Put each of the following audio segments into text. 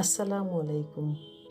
আসসালামু আলাইকুম।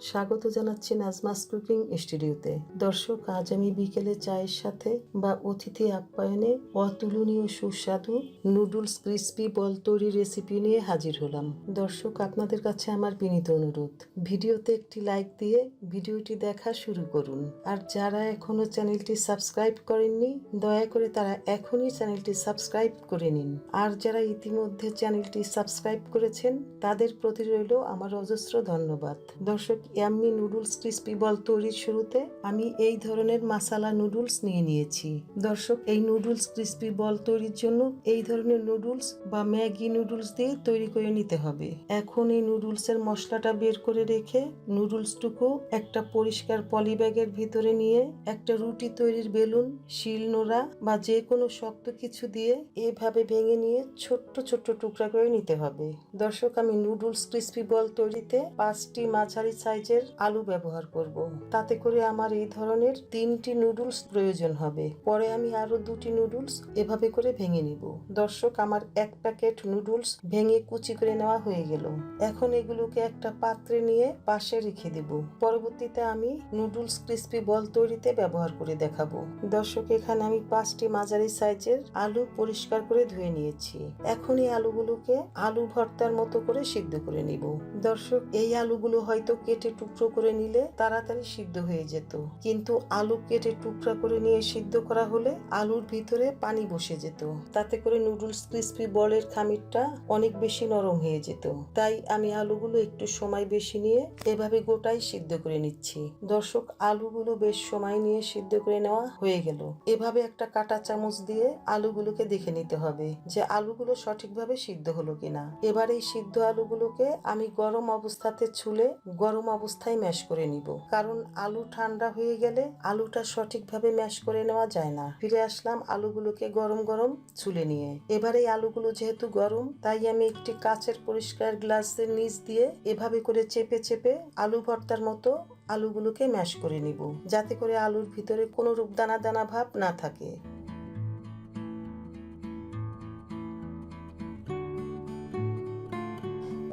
স্বাগত জানাচ্ছি নাজমাস কুকিং স্টুডিওতে। দর্শক, আজ আমি বিকেলে চায়ের সাথে বা অতিথি আপ্যায়নে অতুলনীয় সুস্বাদু নুডলস ক্রিস্পি বল তৈরি রেসিপি নিয়ে হাজির হলাম। দর্শক, আপনাদের কাছে আমার বিনীত অনুরোধ। ভিডিওতে একটি লাইক দিয়ে ভিডিওটি দেখা শুরু করুন। আর যারা এখনও চ্যানেলটি সাবস্ক্রাইব করেননি, দয়া করে তারা এখনই চ্যানেলটি সাবস্ক্রাইব করে নিন। আর যারা ইতিমধ্যে চ্যানেলটি সাবস্ক্রাইব করেছেন, তাদের প্রতি রইল আমার অজস্র ধন্যবাদ। দর্শক ইয়াম্মি নুডলস ক্রিস্পি বল তৈরির শুরুতে আমি এই ধরনের মাসালা নুডলস নিয়ে নিয়েছি। দর্শক, এই নুডলস ক্রিস্পি বল তৈরির জন্য এই ধরনের নুডলস বা ম্যাগি নুডলস দিয়ে তৈরি করে নিতে হবে। এখন এই নুডলসের মশলাটা বের করে রেখে নুডলসটুকু একটা পরিষ্কার পলি ব্যাগের ভিতরে নিয়ে একটা রুটি তৈরির বেলুন শিল নোড়া বা যে কোনো শক্ত কিছু দিয়ে এভাবে ভেঙে নিয়ে ছোট্ট ছোট্ট টুকরা করে নিতে হবে। দর্শক, আমি নুডলস ক্রিস্পি বল তৈরিতে পাঁচটি মাঝারি সাইজের আলু ব্যবহার করব। তাতে করে আমার এই ধরনের তিনটি নুডলস প্রয়োজন হবে। পরে আমি আরও দুটি নুডলস এভাবে করে ভেঙে নিব। দর্শক, আমার এক প্যাকেট নুডলস ভেঙে কুচি করে নেওয়া হয়ে গেল। এখন এগুলোকে একটা পাত্রে নিয়ে পাশে রেখে দেব। পরবর্তীতে আমি নুডলস ক্রিস্পি বল তৈরিতে ব্যবহার করে দেখাবো। দর্শক, এখানে আমি পাঁচটি মাঝারি সাইজের আলু পরিষ্কার করে ধুয়ে নিয়েছি। এখন এই আলুগুলোকে আলু ভর্তার মতো করে সিদ্ধ করে নিব। দর্শক, এই আলুগুলো হয়তো কেটে টুকরো করে নিলে তাড়াতাড়ি সিদ্ধ হয়ে যেত। কিন্তু আলু কেটে টুকরা করে নিয়ে সিদ্ধ করা হলে আলুর ভিতরে পানি বসে যেত। তাতে করে নুডলস ক্রিস্পি বলের খামিরটা অনেক বেশি নরম হয়ে যেত। তাই আমি আলুগুলো একটু সময় বেশি নিয়ে এভাবে গোটাই সিদ্ধ করে নিচ্ছি। দর্শক, আলুগুলো বেশ সময় নিয়ে সিদ্ধ করে নেওয়া হয়ে গেল। এভাবে একটা কাটা চামচ দিয়ে আলুগুলোকে দেখে নিতে হবে যে আলুগুলো সঠিকভাবে সিদ্ধ হলো কিনা। এবার এই সিদ্ধ আলুগুলোকে আমি গরম অবস্থাতে ছুলে গরম অবস্থায় ম্যাশ করে নিব। কারণ আলু ঠান্ডা হয়ে গেলে আলুটা সঠিকভাবে ম্যাশ করে নেওয়া যায় না। ফিরে আসলাম আলুগুলোকে গরম গরম ছুলে নিয়ে। এবার এই আলুগুলো যেহেতু গরম, তাই আমি একটি কাচের পরিষ্কার গ্লাসের নিচ দিয়ে এভাবে করে চেপে চেপে আলু ভর্তার মতো আলুগুলোকে ম্যাশ করে নিব, যাতে করে আলুর ভিতরে কোনো রূপ দানা দানা ভাব না থাকে।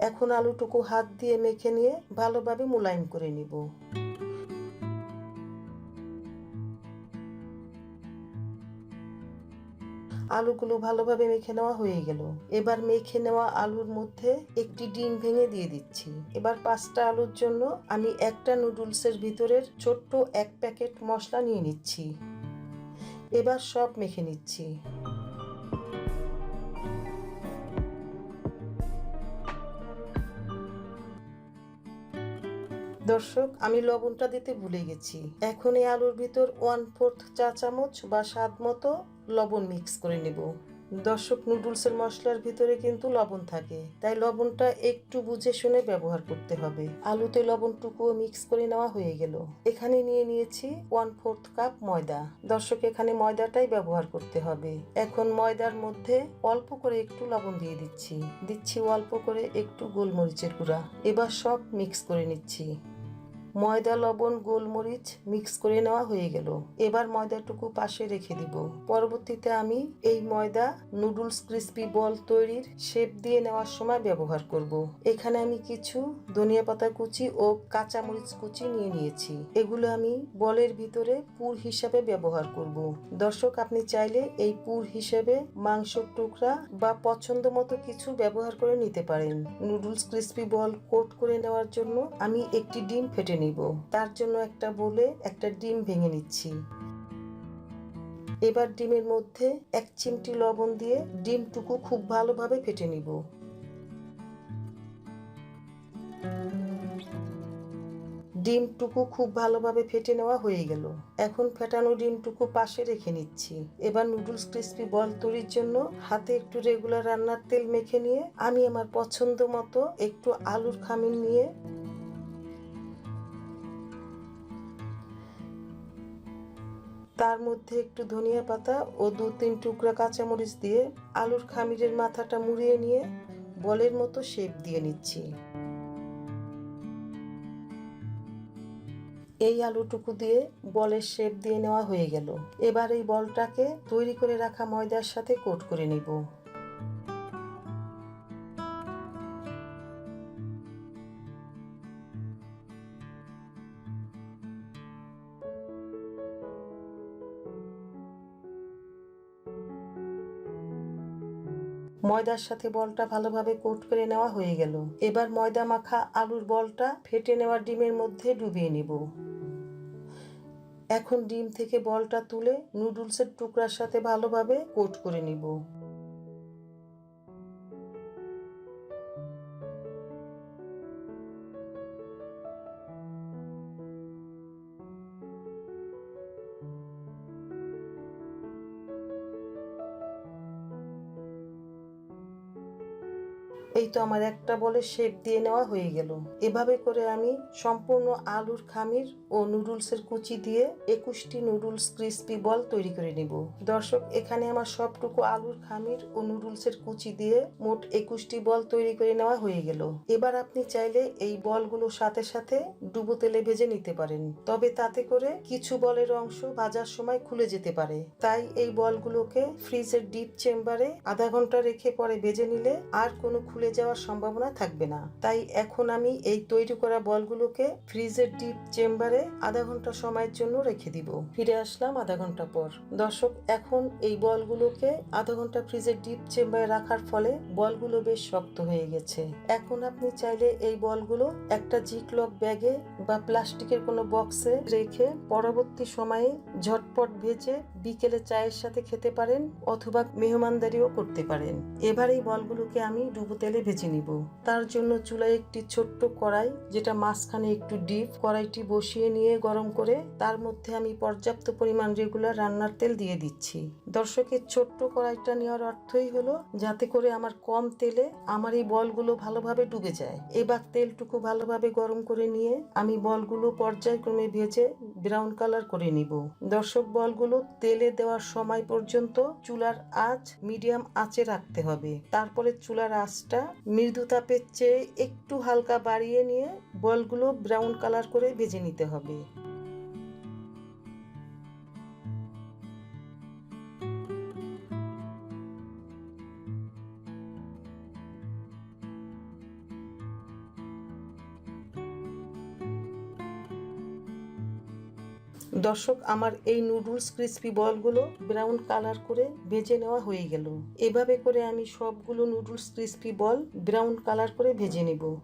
এখন আলুটুকু হাত দিয়ে মেখে নিয়ে ভালোভাবে মোলায়েম করে নিব। আলুগুলো ভালোভাবে মেখে নেওয়া হয়ে গেল। এবার মেখে নেওয়া আলুর মধ্যে একটি ডিম ভেঙে দিয়ে দিচ্ছি। এবার পাঁচটা আলুর জন্য আমি একটা নুডলসের ভিতরের ছোট্ট এক প্যাকেট মশলা নিয়ে নিচ্ছি। এবার সব মেখে নিচ্ছি। দর্শক, আমি লবণটা দিতে ভুলে গেছি। এখন এই আলুর ভিতর ওয়ান ফোর্থ চা চামচ বা স্বাদ মতো লবণ মিক্স করে নেব। দর্শক, নুডলসের মশলার ভিতরে কিন্তু লবণ থাকে, তাই লবণটা একটু বুঝে শুনে ব্যবহার করতে হবে। আলুতে লবণটুকুও মিক্স করে নেওয়া হয়ে গেল। এখানে নিয়ে নিয়েছি ওয়ান ফোর্থ কাপ ময়দা। দর্শক, এখানে ময়দাটাই ব্যবহার করতে হবে। এখন ময়দার মধ্যে অল্প করে একটু লবণ দিয়ে দিচ্ছি। দিচ্ছি অল্প করে একটু গোলমরিচের গুঁড়া। এবার সব মিক্স করে নিচ্ছি। ময়দা, লবণ, গোলমরিচ মিক্স করে নেওয়া হয়ে গেল এবার ময়দাটুকু পাশে রেখে দিব পরবর্তীতে আমি এই ময়দা নুডলস ক্রিস্পি বল তৈরির শেপ দিয়ে নেওয়ার সময় ব্যবহার করব। এখানে আমি কিছু ধনিয়া পাতা কুচি ও কাঁচা মরিচ কুচি নিয়ে নিয়েছি এগুলো আমি বলের ভিতরে পুর হিসাবে ব্যবহার করব। দর্শক, আপনি চাইলে এই পুর হিসেবে মাংসর টুকরা বা পছন্দ মতো কিছু ব্যবহার করে নিতে পারেন নুডলস ক্রিস্পি বল কোট করে নেওয়ার জন্য আমি একটি ডিম ফেটে নিব। তার জন্য একটা বলে একটা ডিম ভেঙে নিচ্ছি। এবার ডিমের মধ্যে এক চিমটি লবণ দিয়ে ডিমটুকু খুব ভালোভাবে ফেটে নিব। ডিমটুকু খুব ভালোভাবে ফেটে নেওয়া হয়ে গেল। এখন ফেটানো ডিমটুকু পাশে রেখে নিচ্ছি। এবার নুডলস ক্রিস্পি বল তৈরির জন্য হাতে একটু রেগুলার রান্নার তেল মেখে নিয়ে আমি আমার পছন্দ মতো একটু আলুর খামিন নিয়ে তার মধ্যে একটু ধনিয়া পাতা ও দু তিন টুকরা কাঁচামরিচ দিয়ে আলুর খামিরের মাথাটা মুড়িয়ে নিয়ে বলের মতো শেপ দিয়ে নিচ্ছি। এই আলুটুকু দিয়ে বলের শেপ দিয়ে নেওয়া হয়ে গেল। এবার এই বলটাকে তৈরি করে রাখা ময়দার সাথে কোট করে নিব। ময়দার সাথে বলটা ভালোভাবে কোট করে নেওয়া হয়ে গেল। এবার ময়দা মাখা আলুর বলটা ফেটে নেওয়া ডিমের মধ্যে ডুবিয়ে নেব। এখন ডিম থেকে বলটা তুলে নুডলসের টুকরার সাথে ভালোভাবে কোট করে নিব। এই তো আমার একটা বলে শেপ দিয়ে নেওয়া হয়ে গেল। এভাবে করে আমি সম্পূর্ণ আলুর খামির ও নুডলসের কুচি দিয়ে একুশটি নুডলস ক্রিস্পি বল তৈরি করে নিব। দর্শক, এখানে আমার সবটুকু আলুর খামির ও নুডলসের কুচি দিয়ে মোট একুশটি বল তৈরি করে নেওয়া হয়ে গেল। এবার আপনি চাইলে এই বলগুলো সাথে সাথে ডুবো তেলে ভেজে নিতে পারেন। তবে তাতে করে কিছু বলের অংশ ভাজার সময় খুলে যেতে পারে। তাই এই বলগুলোকে ফ্রিজের ডিপ চেম্বারে আধা ঘণ্টা রেখে পরে ভেজে নিলে আর কোনো খুলে যাওয়ার সম্ভাবনা থাকবে না। তাই এখন আমি এই তৈরি করা বলগুলোকে ফ্রিজের ডিপ চেম্বারে আধা ঘণ্টা সময়ের জন্য রেখে দিব। ফিরে আসলাম আধা ঘণ্টা পর। দর্শক, এখন এই বলগুলোকে আধা ঘণ্টা ফ্রিজের ডিপ চেম্বারে রাখার ফলে বলগুলো বেশ শক্ত হয়ে গেছে। এখন আপনি চাইলে এই বলগুলো একটা জিকলক ব্যাগে বা প্লাস্টিকের কোনো বক্সে রেখে পরবর্তী সময়ে ঝটপট ভেজে বিকেলে চায়ের সাথে খেতে পারেন অথবা মেহমানদারিও করতে পারেন। এবার এই বলগুলোকে আমি ডুবো তেলে ভেজে নিব। তার জন্য চুলায় একটি ছোট্ট কড়াই, যেটা মাঝখানে একটু ডিপ কড়াইটি বসিয়ে নিয়ে গরম করে, তার মধ্যে আমি পর্যাপ্ত পরিমাণ রেগুলার রান্নার তেল দিয়ে দিচ্ছি। দর্শকের ছোট্ট কড়াইটা নেওয়ার অর্থই হলো যাতে করে আমার কম তেলে আমার এই বলগুলো ভালোভাবে ডুবে যায়। এবার তেলটুকু ভালোভাবে গরম করে নিয়ে আমি বলগুলো পর্যায়ক্রমে ভেজে ব্রাউন কালার করে নিব। দর্শক বলগুলো তেলে দেওয়ার সময় পর্যন্ত চুলার আঁচ মিডিয়াম আঁচে রাখতে হবে। তারপরে চুলার আঁচটা মৃদু তাপের চেয়ে একটু হালকা বাড়িয়ে নিয়ে বলগুলো ব্রাউন কালার করে ভেজে নিতে হবে। দর্শক, আমার এই নুডলস ক্রিসপি বলগুলো ব্রাউন কালার করে ভেজে নেওয়া হয়ে গেল। এভাবে করে আমি সবগুলো noodles crispy ball brown colour করে ভেজে নেব।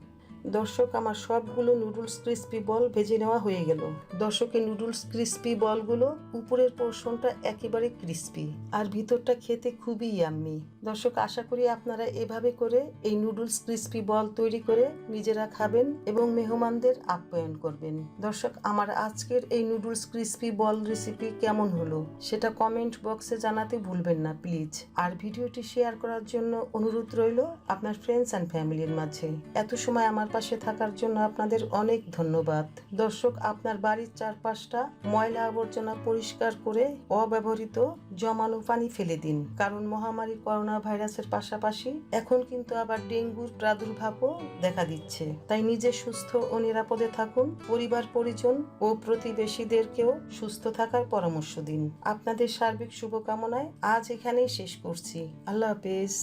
দর্শক, আমার সবগুলো নুডলস ক্রিস্পি বল ভেজে নেওয়া হয়ে গেল। দর্শকের নুডলস ক্রিস্পি বলগুলো উপরের পোর্শনটা একেবারে ক্রিস্পি আর ভিতরটা খেতে খুবই ইয়াম্মি দর্শক, আশা করি আপনারা এভাবে করে এই নুডলস ক্রিস্পি বল তৈরি করে নিজেরা খাবেন এবং মেহমানদের আপ্যায়ন করবেন। দর্শক, আমার আজকের এই নুডলস ক্রিস্পি বল রেসিপি কেমন হলো সেটা কমেন্ট বক্সে জানাতে ভুলবেন না প্লিজ আর ভিডিওটি শেয়ার করার জন্য অনুরোধ রইল আপনার ফ্রেন্ডস অ্যান্ড ফ্যামিলির মাঝে। এত সময় আমার পাশে থাকার জন্য আপনাদের অনেক ধন্যবাদ। দর্শক, আপনার বাড়ির চারপাশটা ময়লা আবর্জনা পরিষ্কার করে অব্যবহৃত জমানো পানি ফেলে দিন। কারণ মহামারী করোনা ভাইরাসের পাশাপাশি এখন কিন্তু আবার ডেঙ্গুর প্রাদুর্ভাবও দেখা দিচ্ছে। তাই নিজে সুস্থ ও নিরাপদে থাকুন। পরিবার, পরিজন ও প্রতিবেশীদেরকেও সুস্থ থাকার পরামর্শ দিন। আপনাদের সার্বিক শুভকামনায় আজ এখানেই শেষ করছি। আল্লাহ হাফেজ।